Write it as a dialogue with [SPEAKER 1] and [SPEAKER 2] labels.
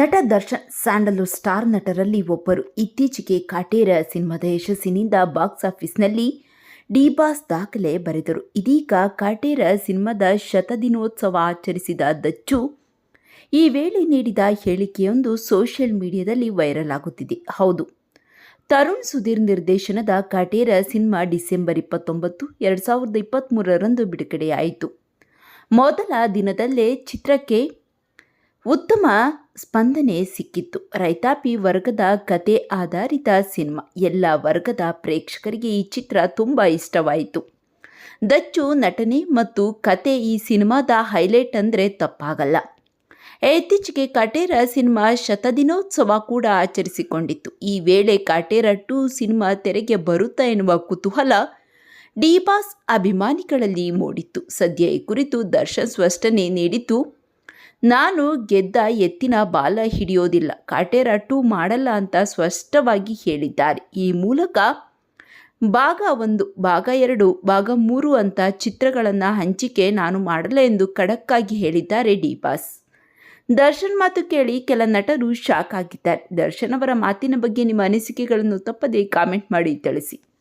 [SPEAKER 1] ನಟ Darshan Sandalwood star ನಟರಲ್ಲಿ ಒಬ್ಬರು. ಇತ್ತೀಚೆಗೆ ಕಾಟೇರ ಸಿನಿಮಾದ ಯಶಸ್ಸಿನಿಂದ ಬಾಕ್ಸ್ ಆಫೀಸ್ನಲ್ಲಿ ಡಿಬಾಸ್ ದಾಖಲೆ ಬರೆದರು. ಇದೀಗ ಕಾಟೇರ ಸಿನಿಮಾದ ಶತದಿನೋತ್ಸವ ಆಚರಿಸಿದ ದಚ್ಚು ಈ ವೇಳೆ ನೀಡಿದ ಹೇಳಿಕೆಯೊಂದು ಸೋಷಿಯಲ್ ಮೀಡಿಯಾದಲ್ಲಿ ವೈರಲ್ ಆಗುತ್ತಿದೆ. ಹೌದು, ತರುಣ್ ಸುಧೀರ್ ನಿರ್ದೇಶನದ ಕಾಟೇರ ಸಿನಿಮಾ ಡಿಸೆಂಬರ್ ಇಪ್ಪತ್ತೊಂಬತ್ತು, ಎರಡು ಸಾವಿರದ ಇಪ್ಪತ್ತ್ಮೂರರಂದು ಬಿಡುಗಡೆಯಾಯಿತು. ಮೊದಲ ದಿನದಲ್ಲೇ ಚಿತ್ರಕ್ಕೆ ಉತ್ತಮ ಸ್ಪಂದನೆ ಸಿಕ್ಕಿತ್ತು. ರೈತಾಪಿ ವರ್ಗದ ಕತೆ ಆಧಾರಿತ ಸಿನಿಮಾ. ಎಲ್ಲ ವರ್ಗದ ಪ್ರೇಕ್ಷಕರಿಗೆ ಈ ಚಿತ್ರ ತುಂಬ ಇಷ್ಟವಾಯಿತು. ದಚ್ಚು ನಟನೆ ಮತ್ತು ಕತೆ ಈ ಸಿನಿಮಾದ ಹೈಲೈಟ್ ಅಂದರೆ ತಪ್ಪಾಗಲ್ಲ. ಇತ್ತೀಚೆಗೆ ಕಾಟೇರ ಸಿನಿಮಾ ಶತದಿನೋತ್ಸವ ಕೂಡ ಆಚರಿಸಿಕೊಂಡಿತ್ತು. ಈ ವೇಳೆ ಕಾಟೇರ ಟು ಸಿನಿಮಾ ತೆರೆಗೆ ಬರುತ್ತಾ ಎನ್ನುವ ಕುತೂಹಲ ಡಿಬಾಸ್ ಅಭಿಮಾನಿಗಳಲ್ಲಿ ಮೂಡಿತ್ತು. ಸದ್ಯ ಈ ಕುರಿತು ದರ್ಶನ್ ಸ್ಪಷ್ಟನೆ ನೀಡಿದ್ದು ನಾನು ಗೆದ್ದ ಎತ್ತಿನ ಬಾಲ ಹಿಡಿಯೋದಿಲ್ಲ. ಕಾಟೇರ ಟೂ ಮಾಡಲ್ಲ ಅಂತ ಸ್ಪಷ್ಟವಾಗಿ ಹೇಳಿದ್ದಾರೆ. ಈ ಮೂಲಕ ಭಾಗ ಒಂದು, ಭಾಗ ಎರಡು, ಭಾಗ ಮೂರು ಅಂತ ಚಿತ್ರಗಳನ್ನು ಹಂಚಿಕೆ ನಾನು ಮಾಡಲ್ಲ ಎಂದು ಖಡಕ್ಕಾಗಿ ಹೇಳಿದ್ದಾರೆ ಡಿಬಾಸ್. ದರ್ಶನ್ ಮಾತು ಕೇಳಿ ಕೆಲ ನಟರು ಶಾಕ್ ಆಗಿದ್ದಾರೆ. ದರ್ಶನ್ ಅವರ ಮಾತಿನ ಬಗ್ಗೆ ನಿಮ್ಮ ಅನಿಸಿಕೆಗಳನ್ನು ತಪ್ಪದೇ ಕಾಮೆಂಟ್ ಮಾಡಿ ತಿಳಿಸಿ.